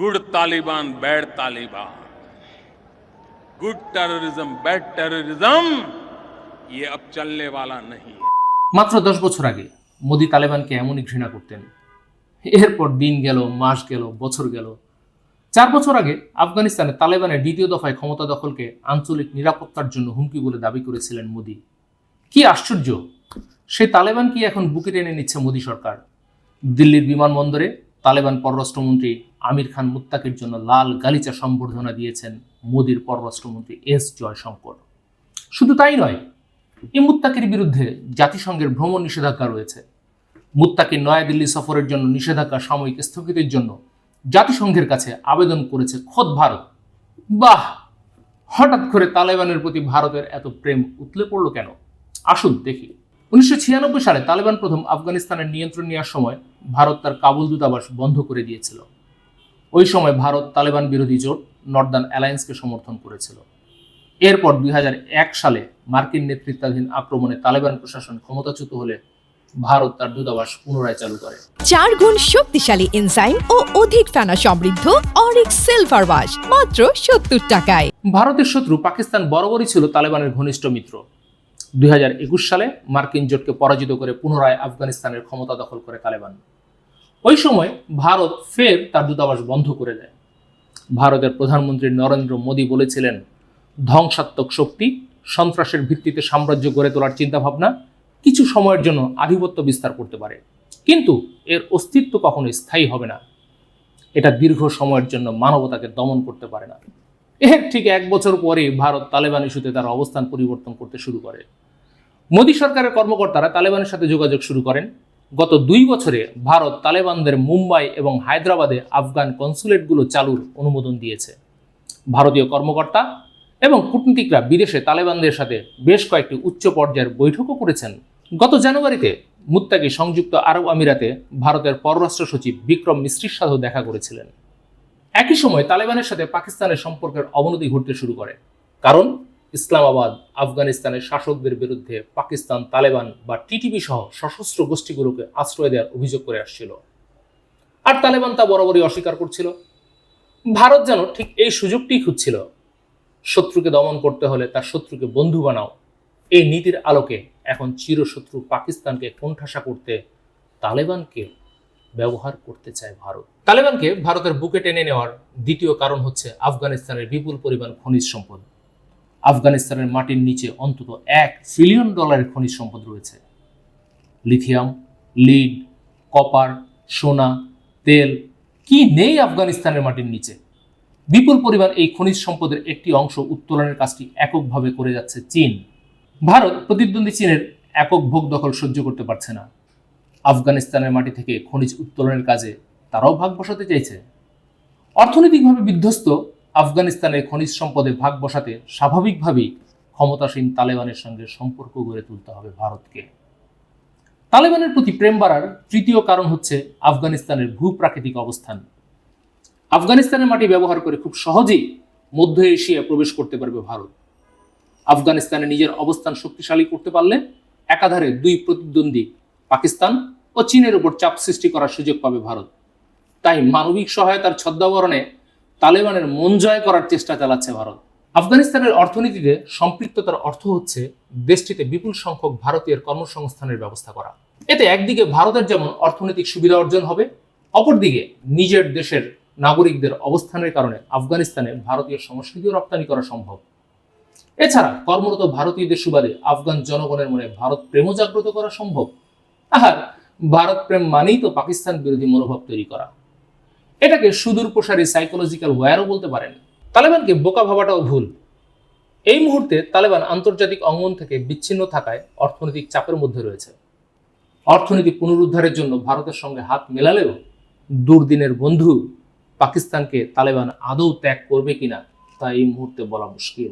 good Taliban bad Taliban good terrorism bad terrorism ये अब चलने वाला नहीं है মাত্র দশ বছর আগে মোদি তালেবানকে এমনই ঘৃণা করতেন এরপর দিন গেল মাস গেল বছর গেল চার বছর আগে আফগানিস্তানে তালেবানের দ্বিতীয় দফায় ক্ষমতা দখলকে আঞ্চলিক নিরাপত্তার জন্য হুমকি বলে দাবি করেছিলেন মোদি কি আশ্চর্য সেই তালেবান কি এখন বুকে টেনে নিচ্ছে মোদি সরকার দিল্লির বিমানবন্দরে তালেবান পররাষ্ট্রমন্ত্রী আমির খান মুত্তাকির জন্য লাল গালিচা সম্বর্ধনা দিয়েছেন মোদির পররাষ্ট্রমন্ত্রী এস জয়শঙ্কর। শুধু তাই নয়, এই মুত্তাকির বিরুদ্ধে জাতিসংঘের ভ্রমণ নিষেধাজ্ঞা রয়েছে। মুত্তাকির নয়াদিল্লি সফরের জন্য নিষেধাজ্ঞা সাময়িক স্থগিতের জন্য জাতিসংঘের কাছে আবেদন করেছে খোদ ভারত। বাহ! হঠাৎ করে তালেবানের প্রতি ভারতের এত প্রেম উতলে পড়ল কেন? আসুন দেখি। উনিশশো ছিয়ানব্বই সালে তালেবান প্রথম আফগানিস্তানের নিয়ন্ত্রণ নেওয়ার সময় ভারত তার কাবুল দূতাবাস বন্ধ করে দিয়েছিল। ওই সময় ভারত তালেবান বিরোধী জোট নর্দার্ন অ্যালায়েন্সকে সমর্থন করেছিল। এরপর দুই সালে মার্কিন নেতৃত্বাধীন আক্রমণে তালেবান প্রশাসন ক্ষমতাচ্যুত হলে ভারত তার দূতাবাস পুনরায় চালু করে। চার গুণ শক্তিশালী এনজাইম ও অধিক ফেনা সমৃদ্ধ অরিক সিলভার ওয়াশ মাত্র সত্তর টাকায়। ভারতের শত্রু পাকিস্তান বরাবরই ছিল তালেবানের ঘনিষ্ঠ মিত্র। দুই হাজার একুশ সালে মার্কিন জোটকে পরাজিত করে পুনরায় আফগানিস্তানের ক্ষমতা দখল করে তালেবান। ওই সময় ভারত ফের তার দূতাবাস বন্ধ করে দেয়। ভারতের প্রধানমন্ত্রী নরেন্দ্র মোদী বলেছিলেন, ধ্বংসাত্মক শক্তি সন্ত্রাসের ভিত্তিতে সাম্রাজ্য গড়ে তোলার চিন্তাভাবনা কিছু সময়ের জন্য আধিপত্য বিস্তার করতে পারে। কিন্তু এর অস্তিত্ব কখনো স্থায়ী হবে না। এটা দীর্ঘ সময়ের জন্য মানবতাকে দমন করতে পারে না। এর ঠিক এক বছর পরে ভারত তালেবান ইস্যুতে তার অবস্থান পরিবর্তন করতে শুরু করে। মোদী সরকারের কর্মকর্তারা তালেবানের সাথে যোগাযোগ শুরু করেন। গত দুই বছরে ভারত তালেবানদের মুম্বাই এবং হায়দ্রাবাদে আফগান কনসুলেটগুলো চালুর অনুমোদন দিয়েছে। ভারতীয় কর্মকর্তা এবং কূটনীতিকরা বিদেশে তালেবানদের সাথে বেশ কয়েকটি উচ্চ পর্যায়ের বৈঠকও করেছেন। গত জানুয়ারিতে মুত্তাকি সংযুক্ত আরব আমিরাতে ভারতের পররাষ্ট্র সচিব বিক্রম মিশ্রির সাথেও দেখা করেছিলেন। একই সময় তালেবানের সাথে পাকিস্তানের সম্পর্কের অবনতি ঘটতে শুরু করে। কারণ ইসলামাবাদ, আফগানিস্তানের শাসকদের বিরুদ্ধে পাকিস্তান, তালেবান বা টিটিভি সহ সশস্ত্র গোষ্ঠীগুলোকে আশ্রয় দেওয়ার অভিযোগ করে আসছিল। আর তালেবান তা বরাবরই অস্বীকার করছিল। ভারত যেন ঠিক এই সুযোগটি খুঁজছিল। শত্রুকে দমন করতে হলে তার শত্রুকে বন্ধু বানাও। এই নীতির আলোকে এখন চিরশত্রু পাকিস্তানকে কোণঠাসা করতে তালেবানকে ব্যবহার করতে চায় ভারত। তালেবানকে ভারতের বুকে টেনে নেওয়ার দ্বিতীয় কারণ হচ্ছে আফগানিস্তানের বিপুল পরিমাণ খনিজ সম্পদ। আফগানিস্তানের মাটির নিচে অন্তত এক ট্রিলিয়ন ডলারের খনিজ সম্পদ রয়েছে। লিথিয়াম, লিড, কপার, সোনা, তেল, কি নেই আফগানিস্তানের মাটির নিচে? বিপুল পরিমাণ এই খনিজ সম্পদের একটি অংশ উত্তোলনের কাজটি এককভাবে করে যাচ্ছে চীন। ভারত প্রতিদ্বন্দ্বী চীনের একক ভোগ দখল সহ্য করতে পারছে না। আফগানিস্তানের মাটি থেকে খনিজ উত্তোলনের কাজে তারাও ভাগ বসাতে চাইছে। অর্থনৈতিকভাবে বিধ্বস্ত আফগানিস্তানের খনিজ সম্পদে ভাগ বসাতে স্বাভাবিকভাবেই ক্ষমতাসীন তালেবানের সঙ্গে সম্পর্ক গড়ে তুলতে হবে ভারতকে। তালেবানের প্রতি প্রেম বাড়ার তৃতীয় কারণ হচ্ছে আফগানিস্তানের ভূপ্রাকৃতিক অবস্থান। আফগানিস্তানের মাটি ব্যবহার করে খুব সহজেই মধ্য এশিয়ায় প্রবেশ করতে পারবে ভারত। আফগানিস্তানে নিজের অবস্থান শক্তিশালী করতে পারলে একাধারে দুই প্রতিদ্বন্দ্বী পাকিস্তান ও চীনের উপর চাপ সৃষ্টি করার সুযোগ পাবে ভারত। তাই মানবিক সহায়তার ছদ্মাবরণে তালেবানের মন জয় করার চেষ্টা চালাচ্ছে ভারত। আফগানিস্তানের অর্থনীতিতে সম্পৃক্ততার অর্থ হচ্ছে দেশটিতে বিপুল সংখ্যক ভারতীয় কর্মসংস্থানের ব্যবস্থা করা। এতে একদিকে ভারতের যেমন অর্থনৈতিক সুবিধা অর্জন হবে, অপরদিকে নিজের দেশের নাগরিকদের অবস্থানের কারণে আফগানিস্তানে ভারতীয় সংস্কৃতিও রপ্তানি করা সম্ভব। এছাড়া কর্মরত ভারতীয়দের সুবাদে আফগান জনগণের মনে ভারত প্রেম জাগ্রত করা সম্ভব। আর ভারত প্রেম মানেই তো পাকিস্তান বিরোধী মনোভাব তৈরি করা। এটাকে সুদূর প্রসারী সাইকোলজিক্যাল ওয়্যারও বলতে পারেন। তালেবানকে বোকা ভাবাটাও ভুল। এই মুহূর্তে তালেবান আন্তর্জাতিক অঙ্গন থেকে বিচ্ছিন্ন থাকায় অর্থনৈতিক চাপের মধ্যে রয়েছে। অর্থনীতি পুনরুদ্ধারের জন্য ভারতের সঙ্গে হাত মেলালেও দুর্দিনের বন্ধু পাকিস্তানকে তালেবান আদৌ ত্যাগ করবে কিনা তা এই মুহূর্তে বলা মুশকিল।